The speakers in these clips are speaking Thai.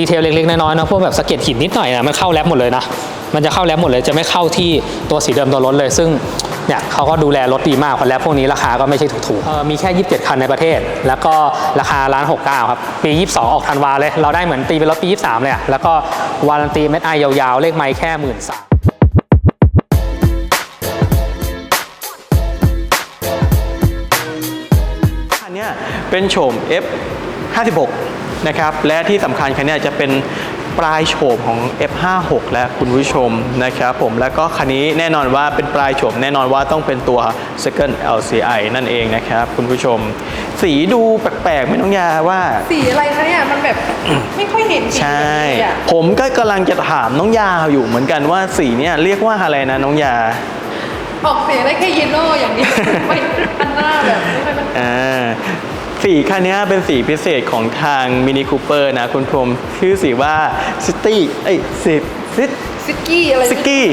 ดีเทลเล็กๆน้อยๆนะพวกแบบสะเก็ดหินนิดหน่อยนะมันเข้าแรปหมดเลยนะมันจะเข้าแรปหมดเลยจะไม่เข้าที่ตัวสีเดิมตัวรถเลย ซึ่งเนี่ยเขาก็ดูแลรถดีมากเพราะแรปพวกนี้ราคาก็ไม่ใช่ถูกๆมีแค่ 27 คันในประเทศ แล้วก็ราคาล้าน69ครับปี 22 ออกธันวาเลย เราได้เหมือนตีเป็นรถปี 23 เลยอะแล้วก็วารันตีเม็ดไอยาวๆ เลขไม้แค่หมื่นสามคันเนี้ยเป็นโฉม F 56 นะครับและที่สำคัญคันเนี้ยจะเป็นปลายโฉมของ F 56 และคุณผู้ชมนะครับผมแล้วก็คันนี้แน่นอนว่าเป็นปลายโฉมแน่นอนว่าต้องเป็นตัว Second LCI นั่นเองนะครับคุณผู้ชม สีดูแปลกๆไม่ต้องยาว่า สีอะไรคะเนี่ย มันแบบ ไม่ค่อยเห็นสีใช่ เลยอะผมก็กำลังจะถามน้องยาอยู่เหมือนกันว่าสีเนี่ยเรียกว่าอะไรนะน้องยา ออกเสียงได้แค่เยลโล่อย่างเดียวไม่อันหน้าแบบไม่ค่อยมันอ่า สีคันนี้เป็นสีพิเศษของทางมินิคูเปอร์นะ คุณพรมชื่อสีว่าซิตี้เอ้ยสิซิซิกกี้อะไรสกี้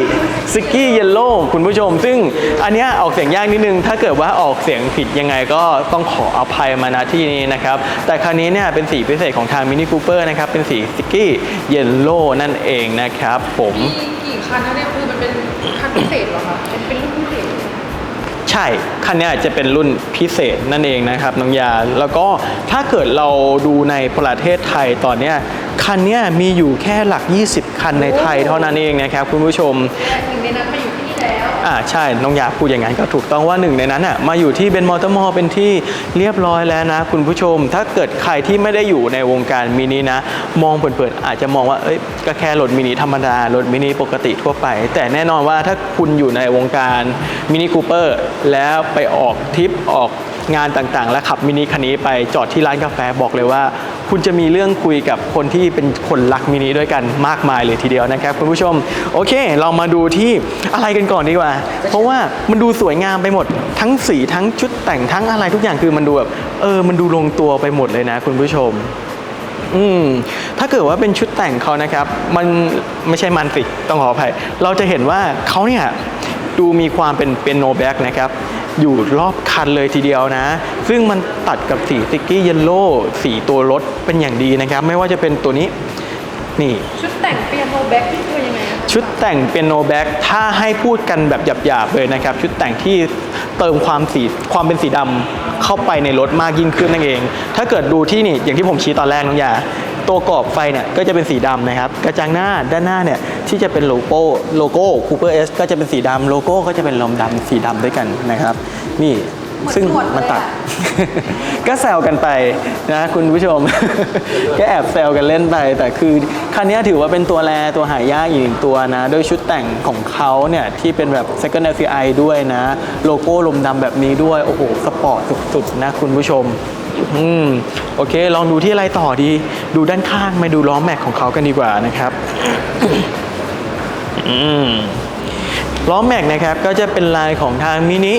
สกี้เยลโล่คุณผู้ชม ซึ่งอันเนี้ยออกเสียงยากนิดนึง ถ้าเกิดว่าออกเสียงผิดยังไงก็ต้องขออภัยมาณที่นี้นะครับ แต่คันนี้เนี่ยเป็นสีพิเศษของทางมินิคูเปอร์นะครับ เป็นสีสกี้เยลโล่นั่นเองนะครับ ผมมีกี่คันนะเนี่ยคือมันเป็นคันพิเศษเหรอคะเป็นเป็นรุ่นพิเศษใช่คันนี้จะเป็นรุ่นพิเศษนั่นเองนะครับน้องยา แล้วก็ถ้าเกิดเราดูในประเทศไทยตอนเนี้ยคันนี้มีอยู่แค่หลัก 20 คันในไทยเท่านั้นเองนะครับคุณผู้ชมหนึ่งในนั้นมาอยู่ อ่าใช่น้องยาพูดอย่างนั้นก็ถูกต้องว่าหนึ่งในนั้นอะมาอยู่ที่เบนมอเตอร์มอลเป็นที่เรียบร้อยแล้วนะ คุณผู้ชม ถ้าเกิดใครที่ไม่ได้อยู่ในวงการมินินะ มองเผินๆอาจจะมองว่าเอ้ยก็แค่รถมินิธรรมดารถมินิปกติทั่วไป แต่แน่นอนว่าถ้าคุณอยู่ในวงการมินิคูเปอร์แล้วไปออกทริปออกงานต่างๆ แล้วขับมินิคันนี้ไปจอดที่ร้านกาแฟบอกเลยว่า คุณจะมีเรื่องคุยกับคนที่เป็นคนรักมินิด้วยกันมากมายเลยทีเดียวนะครับคุณผู้ชม โอเค เรามาดูที่อะไรกันก่อนดีกว่า เพราะว่ามันดูสวยงามไปหมดทั้งสีทั้งชุดแต่งทั้งอะไรทุกอย่างคือมันดูแบบเออมันดูลงตัวไปหมดเลยนะคุณผู้ชมอืมถ้าเกิดว่าเป็นชุดแต่งเขานะครับ มันไม่ใช่มันสิต้องขออภัย เราจะเห็นว่าเขาเนี่ยดูมีความเป็นเป็นโนแบ็กนะครับ อยู่รอบคันเลยทีเดียวนะ ซึ่งมันตัดกับสีติกกี้เยลโล่สีตัวรถเป็นอย่างดีนะครับ ไม่ว่าจะเป็นตัวนี้นี่ ชุดแต่งเปียโนแบ็คที่คือยังไงอะชุดแต่งเป็นโนแบ็กถ้าให้พูดกันแบบหยาบๆเลยนะครับ ชุดแต่งที่เติมความสีความเป็นสีดำเข้าไปในรถมากยิ่งขึ้นนั่นเอง ถ้าเกิดดูที่นี่อย่างที่ผมชี้ตอนแรกน้องยา ตัวกรอบไฟเนี่ยก็จะเป็นสีดำนะครับ กระจังหน้าด้านหน้าเนี่ยที่จะเป็นโลโก้โลโก้ Cooper S ก็จะเป็นสีดำโลโก้ก็จะเป็นลมดำสีดำด้วยกันนะครับ นี่ซึ่งมันตัด ก็แซวกันไปนะคุณผู้ชม ก็แอบแซวกันเล่นไป แต่คือคันนี้ถือว่าเป็นตัวแรตัวหายากอีกหนึ่งตัวนะด้วยชุดแต่งของเขาเนี่ย ที่เป็นแบบ second LCI ด้วยนะ โลโก้ลมดำแบบนี้ด้วย โอ้โห สปอร์ตสุดๆ นะคุณผู้ชม อืมโอเค ลองดูที่อะไรต่อดี ดูด้านข้างมาดูล้อแม็กของเขากันดีกว่านะครับอืมล้อแม็กนะครับก็จะเป็นลายของทางมินิ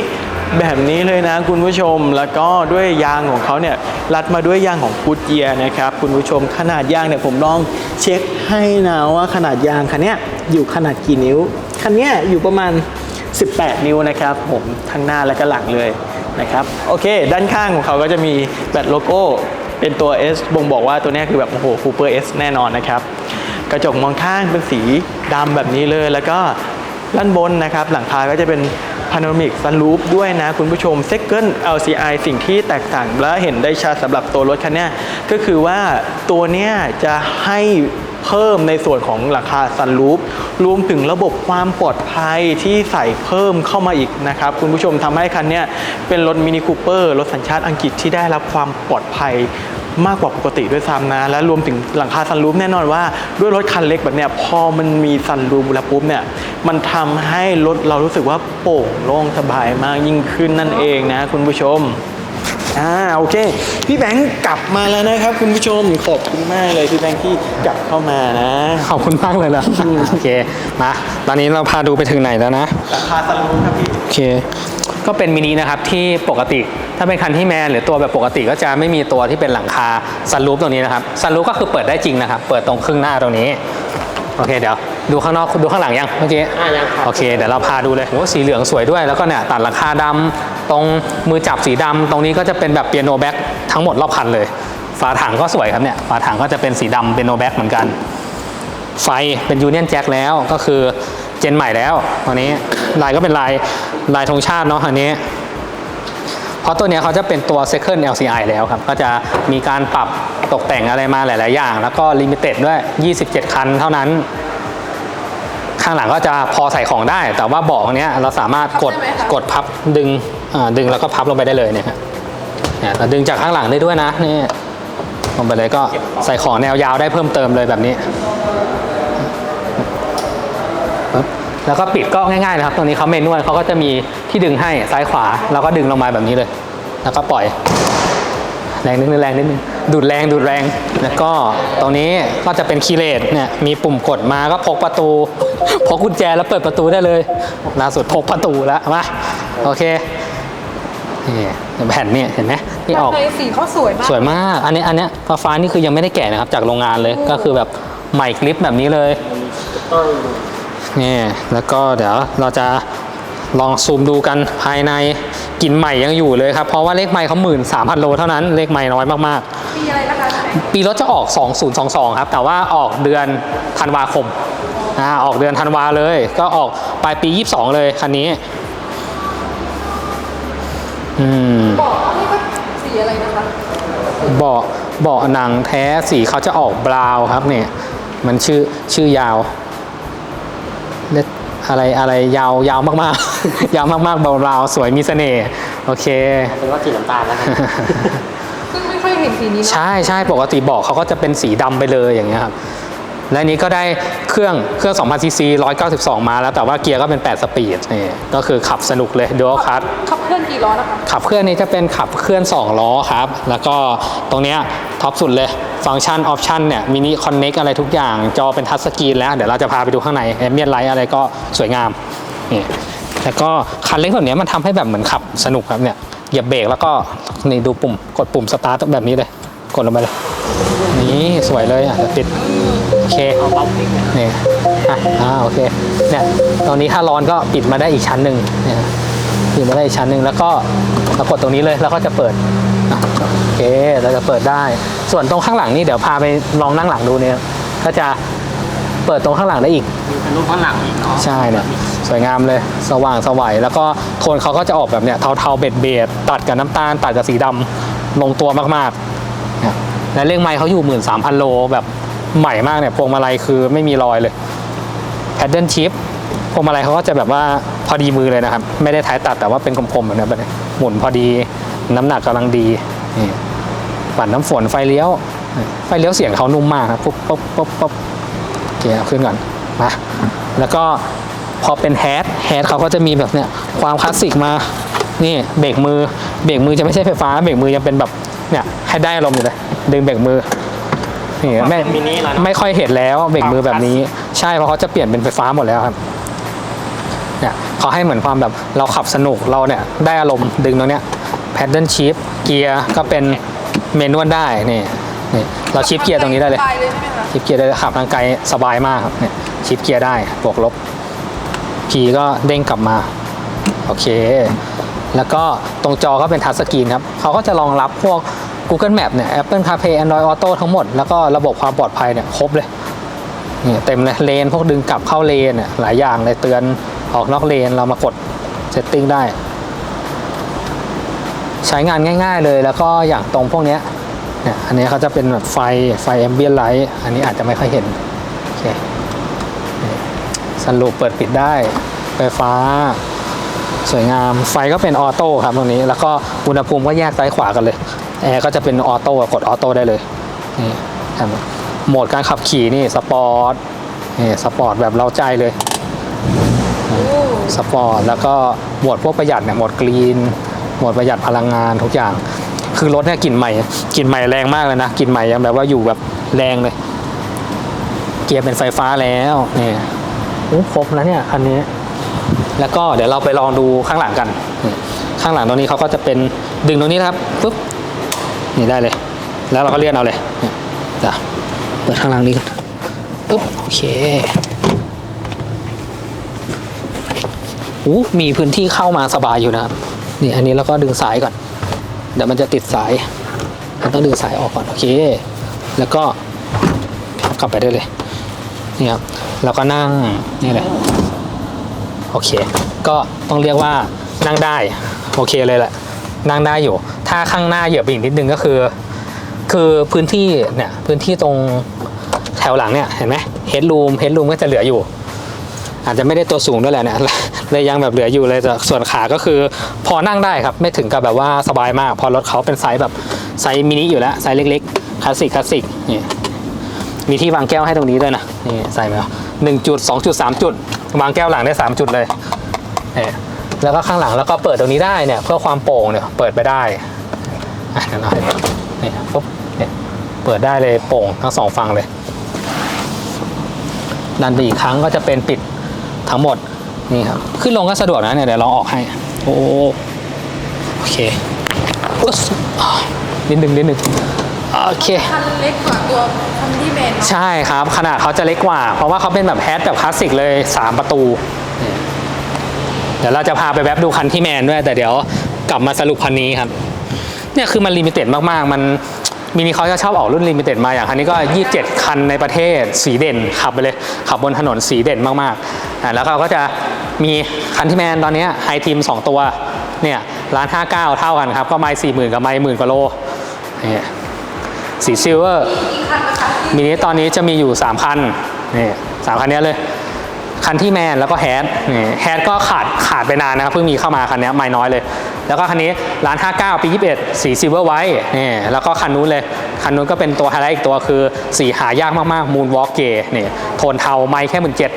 แบบนี้เลยนะคุณผู้ชมแล้วก็ด้วยยางของเขาเนี่ยรัดมาด้วยยางของพุทเยียนะครับคุณผู้ชมขนาดยางเนี่ยผมลองเช็คให้นะว่าขนาดยางคันเนี้ยอยู่ขนาดกี่นิ้วคันเนี้ยอยู่ประมาณ 18 นิ้วนะครับผมทั้งหน้าและก็หลังเลย นะครับโอเค ด้านข้างของเขาก็จะมีแบตโลโก้ เป็นตัว S บ่งบอกว่าตัวนี้คือแบบโอ้โห Cooper S แน่นอนนะครับกระจกมองข้างเป็นสีดำแบบนี้เลย แล้วก็ด้านบนนะครับ หลังคาก็จะเป็นพาโนมิกซันรูฟด้วยนะ คุณผู้ชม Second LCI สิ่งที่แตกต่างและเห็นได้ชัดสำหรับตัวรถคันนี้ก็คือว่าตัวเนี้ยจะให้ เพิ่มในส่วนของหลังคาซันรูฟรวมถึงระบบความปลอดภัยที่ใส่เพิ่มเข้ามาอีกนะครับ คุณผู้ชมทำให้คันนี้เป็นรถมินิคูเปอร์รถสัญชาติอังกฤษที่ได้รับความปลอดภัยมากกว่าปกติด้วยซ้ำนะ และรวมถึงหลังคาซันรูฟแน่นอนว่าด้วยรถคันเล็กแบบเนี้ยพอมันมีซันรูฟแล้วปุ๊บเนี่ยมันทำให้รถเรารู้สึกว่าโปร่งโล่งสบายมากยิ่งขึ้นนั่นเองนะคุณผู้ชม อ่าโอเค พี่แบงค์กลับมาแล้วนะครับ คุณผู้ชมขอบคุณมากเลยพี่แบงค์ที่กลับเข้ามานะ ขอบคุณมากเลยนะโอเคมาตอนนี้เราพาดูไปถึงไหนแล้วนะหลังคาซันรูฟครับพี่โอเคก็เป็นมินินะครับที่ปกติ ถ้าเป็นคันที่แมนหรือตัวแบบปกติก็จะไม่มีตัวที่เป็นหลังคาซันรูฟตรงนี้นะครับซันรูฟก็คือเปิดได้จริงนะครับ เปิดตรงครึ่งหน้าตรงนี้โอเคเดี๋ยวดูข้างนอกดูข้างหลังยังเมื่อกี้อ่ายังครับโอเคเดี๋ยวเราพาดูเลยโอ้สีเหลืองสวยด้วยแล้วก็เนี่ยตัดหลังคาดำ ตรงมือจับสีดำตรงนี้ก็จะเป็นแบบเปียโนแบ็กทั้งหมดรอบคันเลย ฝาถังก็สวยครับเนี่ย ฝาถังก็จะเป็นสีดำเป็นโนแบ็กเหมือนกัน ไฟเป็นยูเนียนแจ็คแล้วก็คือเจนใหม่แล้วตัวนี้ลายก็เป็นลายลายธงชาติเนาะอันนี้เพราะตัวเนี้ยเขาจะเป็นตัว Second LCI แล้วครับ ก็จะมีการปรับตกแต่งอะไรมาหลาย ๆ อย่าง แล้วก็ลิมิเต็ดด้วย 27 คันเท่านั้น ข้างหลังก็จะพอใส่ของได้ แต่ว่าเบาะเนี้ยเราสามารถกดพับได้ไหมคะกดพับดึงอ่า ดึงแล้วก็พับลงไปได้เลยเนี่ยฮะเนี่ยเราดึงจากข้างหลังได้ด้วยนะนี่ลงไปเลยก็ใส่ของแนวยาวได้เพิ่มเติมเลยแบบนี้ปึ๊บแล้วก็ปิดก็ง่ายๆนะครับ ตรงนี้เขาเมนวลเขาก็จะมีที่ดึงให้ซ้ายขวา แล้วก็ดึงลงมาแบบนี้เลย แล้วก็ปล่อย แรงนิดนึงแรงนิดนึงดูดแรงดูดแรง แล้วก็ตรงนี้ก็จะเป็นคีย์เลสเนี่ยมีปุ่มกดมาก็พกประตูพกกุญแจแล้วเปิดประตูได้เลยล่าสุดพกประตูแล้วมาโอเค นี่แผ่นเนี่ยเห็นไหมที่ออก ในสีเขาสวยมาก สวยมาก อันนี้อันเนี้ยฟ้าฟ้านี่คือยังไม่ได้แกะนะครับ จากโรงงานเลย ก็คือแบบใหม่กริปแบบนี้เลย นี่ แล้วก็เดี๋ยวเราจะลองซูมดูกันภายในกลิ่นใหม่ยังอยู่เลยครับ เพราะว่าเลขไมค์เขาหมื่นสามพันโลเท่านั้น เลขไมค์น้อยมากปีอะไรนะคะ ๆ ปีรถจะออก 2022 ครับ แต่ว่าออกเดือนธันวาคมอ่าออกเดือนธันวาเลย ก็ออกปลายปี 22 เลยคันนี้ อะไรนะคะเบาะเบาะหนังแท้สีเขาจะออกบราวน์ครับเนี่ยมันชื่อชื่อยาวเรียกอะไรอะไรยาวยาวมากๆ ยาวมากๆเบาบราวน์สวยมีเสน่ห์โอเคเป็นว่าสีน้ำตาลแล้วกันซึ่งไม่ค่อยเห็นสีนี้นะใช่ใช่ปกติเบาะเขาก็จะเป็นสีดำไปเลยอย่างเงี้ยครับ และอันนี้ก็ได้เครื่องเครื่อง 2,000 ซีซี 192 มาแล้ว แต่ว่าเกียร์ก็เป็น 8 สปีดนี่ก็คือขับสนุกเลยดูอัลคัทขับเคลื่อนกี่ล้อนะคะขับเคลื่อนนี้จะเป็นขับเคลื่อน 2 ล้อครับ แล้วก็ตรงเนี้ยท็อปสุดเลยฟังก์ชันออปชันเนี่ยมินิคอนเน็กอะไรทุกอย่าง จอเป็นทัชสกรีนแล้ว เดี๋ยวเราจะพาไปดูข้างในแอมเบียนไลท์อะไรก็สวยงามนี่แล้วก็คันเล็กแบบเนี้ยมันทำให้แบบเหมือนขับสนุกครับเนี่ยเหยียบเบรกแล้วก็นี่ดูปุ่มกดปุ่มสตาร์ทแบบนี้เลย กดลงไปเลย นี่สวยเลยอะเดี๋ยวปิด โอเค นี่อะอ่าโอเค เนี่ย ตอนนี้ถ้าร้อนก็ปิดมาได้อีกชั้นหนึ่งเนี่ยปิดมาได้อีกชั้นหนึ่งแล้วก็เรากดตรงนี้เลยแล้วก็จะเปิดอะโอเคเราจะเปิดได้ ส่วนตรงข้างหลังนี่เดี๋ยวพาไปลองนั่งหลังดูเนี่ย ก็จะเปิดตรงข้างหลังได้อีกมีเป็นรูปข้างหลังอีกเนาะใช่เนี่ยสวยงามเลยสว่างสวัยแล้วก็โทนเขาก็จะออกแบบเนี้ยเทาๆเบ็ดเบ็ดๆตัดกับน้ำตาลตัดกับสีดำลงตัวมากๆเนี่ย และเลขไม้เขาอยู่ 13,000 โลแบบใหม่มากเนี่ยพวงมาลัยคือไม่มีรอยเลยแพดเดิลชิปพวงมาลัยเขาก็จะแบบว่าพอดีมือเลยนะครับ ไม่ได้ท้ายตัดแต่ว่าเป็นกลมๆแบบนี้แบบนี้หมุนพอดีน้ำหนักกำลังดีนี่ปัดน้ำฝนไฟเลี้ยว ไฟเลี้ยวเสียงเขานุ่มมากครับปุ๊บปุ๊บปุ๊บปุ๊บโอเคเอาขึ้นก่อนมาแล้วก็พอเป็นแฮดแฮดเขาก็จะมีแบบเนี้ยความคลาสสิกมานี่เบรกมือเบรกมือจะไม่ใช่ไฟฟ้าเบรกมือยังเป็นแบบ เนี่ยให้ได้อารมณ์อยู่เลย ดึงเบรกมือนี่ไม่มินิแล้วเนอะไม่ค่อยเห็นแล้วเบรกมือแบบนี้ ใช่เพราะเขาจะเปลี่ยนเป็นไฟฟ้าหมดแล้วครับ เนี่ยเขาให้เหมือนความแบบเราขับสนุกเราเนี่ย ได้อารมณ์ดึงตรงเนี้ยแพดเดิลชิปเกียร์ก็เป็นเมนวลได้นี่นี่เราชิปเกียร์ตรงนี้ได้เลยตายเลยใช่ไหมคะชิปเกียร์ได้ขับทางไกลสบายมากครับเนี่ยชิปเกียร์ได้บวกลบ P ก็เด้งกลับมา โอเค แล้วก็ตรงจอก็เป็นทัชสกรีนครับเขาก็จะรองรับพวก Google Map เนี่ย Apple CarPlay Android Auto ทั้งหมด แล้วก็ระบบความปลอดภัยเนี่ยครบเลยเนี่ยเต็มเลยเลนพวกดึงกลับเข้าเลนเนี่ยหลายอย่างเลยเตือนออกนอกเลนเรามากดเซตติ้งได้ ใช้งานง่าย ๆ เลยแล้วก็อย่างตรงพวกเนี้ยเนี่ยอันนี้เขาจะเป็นแบบไฟไฟแอมเบียนไลท์อันนี้อาจจะไม่ค่อยเห็นโอเคสันลูปเปิดปิดได้ไฟฟ้า สวยงามไฟก็เป็นออโต้ครับตรงนี้ แล้วก็อุณหภูมิก็แยกซ้ายขวากันเลยแอร์ก็จะเป็นออโต้กดออโต้ได้เลยนี่ครับโหมดการขับขี่นี่สปอร์ตนี่สปอร์ตแบบเราใจเลยสปอร์ตแล้วก็โหมดพวกประหยัดเนี่ยโหมดกรีนโหมดประหยัดพลังงานทุกอย่าง คือรถเนี่ยกลิ่นใหม่กลิ่นใหม่แรงมากเลยนะกลิ่นใหม่ยังแบบว่าอยู่แบบแรงเลย เกียร์เป็นไฟฟ้าแล้วนี่โอ้ครบแล้วเนี่ยคันนี้ แล้วก็เดี๋ยวเราไปลองดูข้างหลังกัน ข้างหลังตรงนี้เขาก็จะเป็นดึงตรงนี้นะครับปุ๊บนี่ได้เลย แล้วเราก็เลื่อนเอาเลยจ้ะเปิดข้างหลังนี้ก่อนปุ๊บโอเคอู้มีพื้นที่เข้ามาสบายอยู่นะครับนี่อันนี้เราก็ดึงสายก่อน เดี๋ยวมันจะติดสายมันต้องดึงสายออกก่อนโอเค แล้วก็เอากลับไปได้เลยนี่ครับแล้วก็นั่งนี่เลย อเค ก็ต้องเรียกว่านั่งได้ โอเคเลยแหละ นั่งได้อยู่ ถ้าข้างหน้าเหยียบไปอีกนิดนึงก็คือ คือพื้นที่เนี่ยพื้นที่ตรงแถวหลังเนี่ยเห็นไหมเฮดรูมเฮดรูมก็จะเหลืออยู่ อาจจะไม่ได้ตัวสูงด้วยแหละเนี่ยเลยยังแบบเหลืออยู่เลยแต่ส่วนขาก็คือพอนั่งได้ครับ ไม่ถึงกับแบบว่าสบายมาก พอรถเขาเป็นไซส์แบบไซส์มินิอยู่แล้วไซส์เล็กๆคลาสสิกคลาสสิกนี่มีที่วางแก้วให้ตรงนี้ด้วยนะนี่ใส่มาหนึ่งจุดสองจุดสามจุด วางแก้วหลังได้สามจุดเลยนี่แล้วก็ข้างหลังแล้วก็เปิดตรงนี้ได้เนี่ยเพื่อความโปร่งเนี่ยเปิดไปได้อะเดี๋ยวเราให้ดูนี่ปุ๊บเนี่ยเปิดได้เลยโปร่งทั้งสองฝั่งเลย ดันไปอีกครั้งก็จะเป็นปิดทั้งหมดนี่ครับขึ้นลงก็สะดวกนะเนี่ยเดี๋ยวลองออกให้ โอ้โอเคอุ๊สนิดนึงนิดนึง โอเค คันเล็กกว่าตัวคันที่เมนเนาะใช่ครับ ขนาดเขาจะเล็กกว่า เพราะว่าเขาเป็นแบบแฮชแบบคลาสสิกเลย 3 ประตูนี่เดี๋ยวเราจะพาไปแวบดูคันที่แมนด้วย แต่เดี๋ยวกลับมาสรุปคันนี้ครับ เนี่ยคือมันลิมิเต็ดมาก ๆ มันมินิเขาจะชอบออกรุ่นลิมิเต็ดมาอย่างคันนี้ก็ 27 คันในประเทศสีเด่นขับไปเลย ขับบนถนนสีเด่นมากๆอะแล้วเราก็จะมีคันที่แมนตอนเนี้ไฮทีม 2 ตัวเนี่ยร้าน59 เท่ากันครับ ก็ไม่สี่หมื่นกับไม่หมื่นกว่าโลนี่ สีซิลเวอร์อีนนะคะมินิตอนนี้จะมีอยู่ 3 คันนี่สามคันนี้เลย คันที่แมนแล้วก็แฮดนี่แฮดก็ขาดขาดไปนานนะครับเพิ่งมีเข้ามาคันนี้ไม่น้อยเลย แล้วก็คันนี้ร้าน 59 ปี 21 สีซิลเวอร์ไว้นี่แล้วก็คันนู้นเลย คันนู้นก็เป็นตัวไฮไลท์อีกตัวคือสีหายากมากๆมูนวอล์กเกนี่โทนเทาไม่แค่หมื่นเจ็ด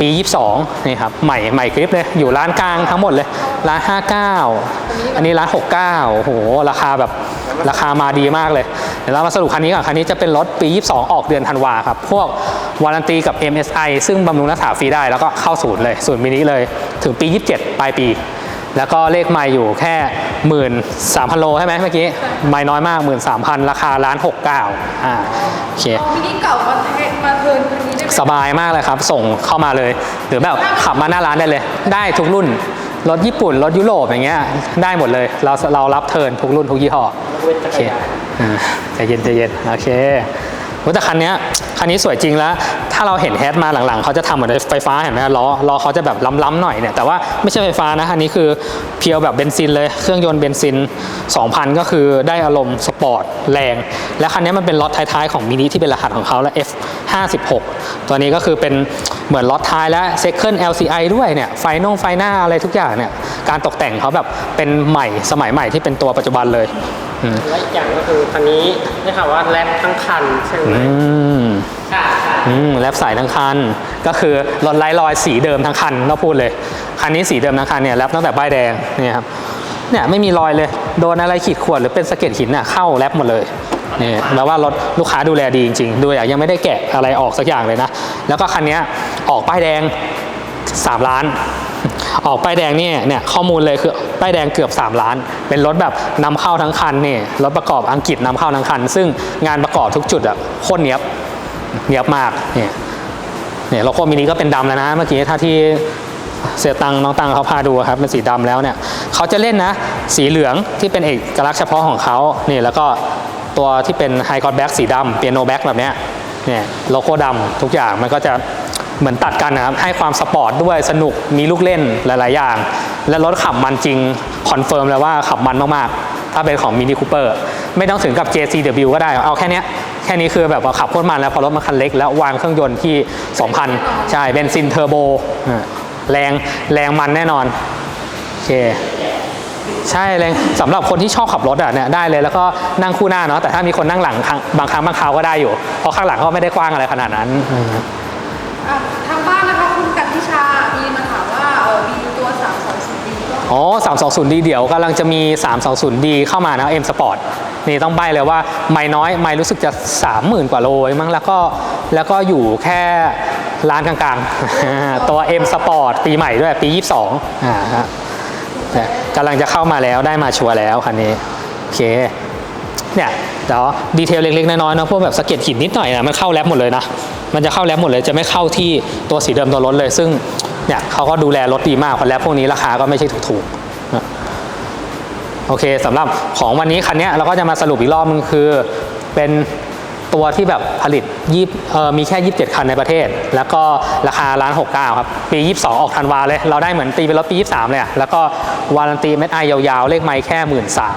ปี 22 นี่ครับ ใหม่ใหม่คลิปเลย อยู่ร้านกลางทั้งหมดเลย ร้าน 59 อันนี้ร้าน 69โอ้โห ราคาแบบ ราคามาดีมากเลย เดี๋ยวเรามาสรุปคันนี้ก่อน คันนี้จะเป็นรถปี 22 ออกเดือนธันวาครับ พวกวารันตีกับ MSI ซึ่งบำรุงรักษาฟรีได้แล้วก็เข้าศูนย์เลย ศูนย์มินิเลย ถึงปี 27 ปลายปี แล้วก็เลขไม่อยู่แค่หมื่นสามพันโลใช่ไหมเมื่อกี้ ไม่น้อยมากหมื่นสามพันราคาร้านหกเก้าอ่าโอเคเอามินิเก่ามาเทมาเทิร์นคันนี้ได้ไหมสบายมากเลยครับ ส่งเข้ามาเลย หรือแบบขับมาหน้าร้านได้เลย ได้ทุกรุ่น รถญี่ปุ่น รถยุโรปอย่างเงี้ย ได้หมดเลย เราเรารับเทิร์นทุกรุ่นทุกยี่ห้อ เว้นจัโอกเครยานใจเย็นใจเย็นโอเคโอ้แต่คันนี้คันนี้สวยจริงแล้ว ถ้าเราเห็นแฮดมาหลังๆ เขาจะทำเหมือนไฟฟ้าเห็นไหมล้อล้อเขาจะแบบล้ำๆหน่อยเนี่ยแต่ว่าไม่ใช่ไฟฟ้านะอันนี้คือเพียวแบบเบนซินเลยเครื่องยนต์เบนซิน 2,000 ก็คือได้อารมณ์สปอร์ตแรง และคันนี้มันเป็นล็อตท้ายๆของมินิที่เป็นรหัสของเขาและ F56 ตัวนี้ก็คือเป็นเหมือนล็อตท้ายและ Second LCI ด้วยเนี่ยไฟนงไฟหน้าอะไรทุกอย่างเนี่ยการตกแต่งเขาแบบเป็นใหม่สมัยใหม่ที่เป็นตัวปัจจุบันเลย และอีกอย่างก็คือคันนี้ได้ข่าวว่าแรปทั้งคันใช่ไหมอืมใช่ใช่อืมแลบสายทั้งคัน ก็คือรถไร้รอยสีเดิมทั้งคันเราพูดเลย คันนี้สีเดิมทั้งคันเนี่ยแลบตั้งแต่ป้ายแดงเนี่ยครับเนี่ยไม่มีรอยเลย โดนอะไรขีดข่วนหรือเป็นสะเก็ดหินน่ะเข้าแลบหมดเลยนี่แปลว่ารถลูกค้าดูแลดีจริงๆ ดูอย่างยังไม่ได้แกะอะไรออกสักอย่างเลยนะ แล้วก็คันเนี้ยออกป้ายแดง 3 ล้าน ออกป้ายแดงเนี่ยเนี่ยข้อมูลเลยคือป้ายแดงเกือบ 3 ล้าน เป็นรถแบบนำเข้าทั้งคันเนี่ยรถประกอบอังกฤษนำเข้าทั้งคัน ซึ่งงานประกอบทุกจุดอะโคตรเนี้ยบเนียบมากเนี่ยเนี่ยโลโก้มินิก็เป็นดำแล้วนะเมื่อกี้ถ้าที่เสียตังน้องตังเขาพาดูครับเป็นสีดำแล้วเนี่ยเขาจะเล่นนะ สีเหลืองที่เป็นเอกลักษณ์เฉพาะของเขานี่แล้วก็ตัวที่เป็นไฮคอร์ดแบ็กสีดำเปียโนแบ็กแบบเนี้ยเนี่ยโลโก้ดำทุกอย่างมันก็จะ เหมือนตัดกันนะครับ ให้ความสปอร์ตด้วยสนุกมีลูกเล่นหลาย ๆ อย่าง และรถขับมันจริง คอนเฟิร์มเลยว่าขับมันมาก ๆ ถ้าเป็นของมินิคูเปอร์ไม่ต้องถึงกับ JCW ก็ได้ เอาแค่นี้แค่นี้คือแบบว่าขับโคตรมันแล้วพอรถมันคันเล็ก แล้ววางเครื่องยนต์ที่ 2,000 ใช่เบนซินเทอร์โบแรงแรงมันแน่นอนโอเคใช่แรงสำหรับคนที่ชอบขับรถอะเนี่ยได้เลยแล้วก็นั่งคู่หน้าเนาะแต่ถ้ามีคนนั่งหลังครั้งบางครั้งบางคราวก็ได้อยู่ เพราะข้างหลังก็ไม่ได้กว้างอะไรขนาดนั้น อะทางบ้านนะคะคุณกันทิชามีมาถามว่าเออมีตัว320ดีก็อ๋อ 320D เดี๋ยวกำลังจะมี 320D เข้ามานะ M Sport นี่ต้องใบเลยว่าไม่น้อยไม่รู้สึกจะ 30,000 กว่าโลเองมั้งแล้วก็แล้วก็อยู่แค่ร้านกลางๆ ตัว M Sport ปีใหม่ด้วยปี 22อ่าฮะเนี่ยกำลังจะเข้ามาแล้วได้มาชัวร์แล้วคันนี้ โอเค เนี่ยเดี๋ยวดีเทลเล็กๆ น้อยๆเนอะพวกแบบสะเก็ดหินนิดหน่อยนะมันเข้าแรปหมดเลยนะ มันจะเข้าแรปหมดเลยจะไม่เข้าที่ตัวสีเดิมตัวรถเลย ซึ่งเนี่ยเขาก็ดูแลรถดีมากเพราะแรปพวกนี้ราคาก็ไม่ใช่ถูกๆโอเคสำหรับของวันนี้คันนี้เราก็จะมาสรุปอีกรอบนึงคือเป็นตัวที่แบบผลิตยี่เอ่อมีแค่ 27 คันในประเทศ แล้วก็ราคาล้าน69ครับ ปี 22 ออกธันวาเลย เราได้เหมือนตีเป็นรถปี 23 เลยแล้วก็วารันตีเม็ดไอยาวๆ เลขไม้แค่1 3ื่นสา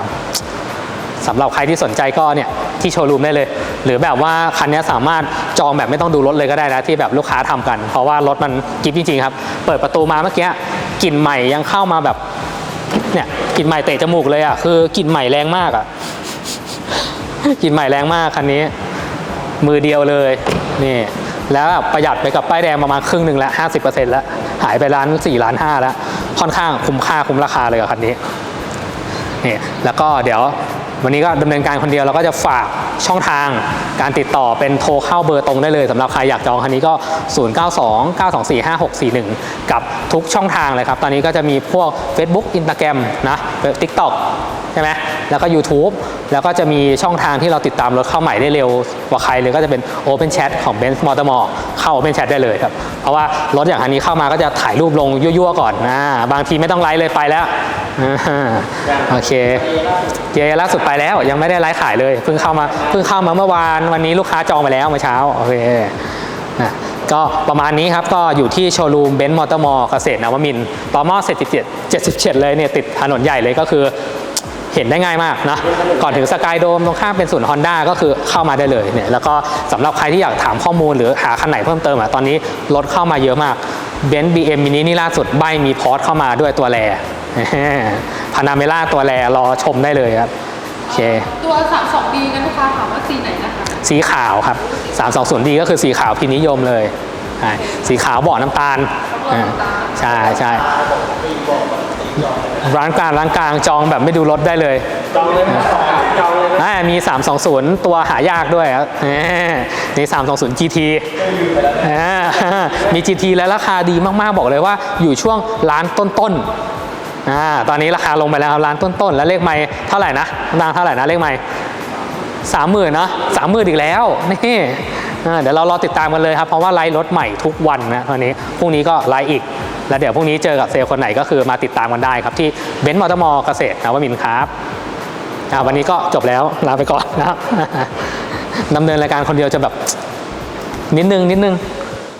สำหรับใครที่สนใจก็เนี่ยที่โชว์รูมได้เลย หรือแบบว่าคันนี้สามารถจองแบบไม่ต้องดูรถเลยก็ได้นะที่แบบลูกค้าทำกัน เพราะว่ารถมันกิฟจริงๆครับเปิดประตูมาเมื่อกี้กลิ่นใหม่ยังเข้ามาแบบเนี่ยกลิ่นใหม่เตะจมูกเลยอะคือกลิ่นใหม่แรงมากอะกลิ่นใหม่แรงมากคันนี้ มือเดียวเลยนี่แล้วประหยัดไปกับป้ายแดงประมาณครึ่งหนึ่งล้วห้าสิบเปอร์เซ็นต์ล้วหายไปล้านสี่ล้านห้าล้วค่อนข้างคุ้มค่าคุ้มราคาเลยกับคันนี้นี่แล้วก็เดี๋ยว วันนี้ก็ดำเนินการคนเดียวเราก็จะฝากช่องทางการติดต่อเป็นโทรเข้าเบอร์ตรงได้เลยสำหรับใครอยากจองคันนี้ก็ 0 9 2 9 2 4 5 6 4 1 กับทุกช่องทางเลยครับ ตอนนี้ก็จะมีพวก Facebook Instagram นะ TikTok ใช่ไหมแล้วก็ YouTube แล้วก็จะมีช่องทางที่เราติดตามรถเข้าใหม่ได้เร็วกว่าใครเลยก็จะเป็น Open Chat ของ Benz Motor Mall เข้า Open Chat ได้เลยครับ เพราะว่ารถอย่างคันนี้เข้ามาก็จะถ่ายรูปลงยั่วๆก่อนนะบางทีไม่ต้องไลฟ์เลยไปแล้วโอเคเจล่าสุดไปแล้วยังไม่ได้ไลฟ์ขายเลยเพิ่งเข้ามาเพิ่งเข้ามาเมื่อวานวันนี้ลูกค้าจองไปแล้วเมื่อเช้าโอเคอะก็ประมาณนี้ครับก็อยู่ที่โชว์รูมเบนซ์มอเตอร์มอเกษตรนวมินต์ต่อมอ77 77 เลยเนี่ยติดถนนใหญ่เลยก็คือเห็นได้ง่ายมากนะก่อนถึงสกายโดมตรงข้ามเป็นศูนย์ฮอนด้าก็คือเข้ามาได้เลยเนี่ยแล้วก็สำหรับใครที่อยากถามข้อมูลหรือหาคันไหนเพิ่มเติมอะตอนนี้รถเข้ามาเยอะมากเบนซ์บีเอ็มมินินี่ล่าสุดใบมีพอร์ตเข้ามาด้วยตัวแรพานาเมล่าตัวแรรอชมได้เลยครับ เค ตัว 32D กันลูกค้าถามว่าสีไหนนะคะ สีขาวครับ 320D ก็คือสีขาวพิมพ์นิยมเลยใช่สีขาวเบาะน้ำตาลอ่าใช่ใช่ร้านกลางร้านกลางจองแบบไม่ดูรถได้เลยจองเลยนะจองเลยนะอ่ามี 320 ตัวหายากด้วยครับแหมมี320 GT อ่ามี GT และราคาดีมากๆบอกเลยว่าอยู่ช่วงล้านต้นๆ อ่าตอนนี้ราคาลงไปแล้วล้านต้นๆ แล้วเลขไม่เท่าไหร่นะดังเท่าไหร่นะเลขไม่สามหมื่นเนาะสามหมื่นอีกแล้วนี่เดี๋ยวเรารอติดตามกันเลยครับ เพราะว่าไลฟ์รถใหม่ทุกวันนะตอนนี้พรุ่งนี้ก็ไลฟ์อีก แล้วเดี๋ยวพรุ่งนี้เจอกับเซลล์คนไหนก็คือมาติดตามกันได้ครับ ที่เบนซ์มอเตอร์มอเกษตรนะว่ามินครับอะวันนี้ก็จบแล้วลาไปก่อนนะครับดำเนินรายการคนเดียวจะแบบนิดนึงนิดนึง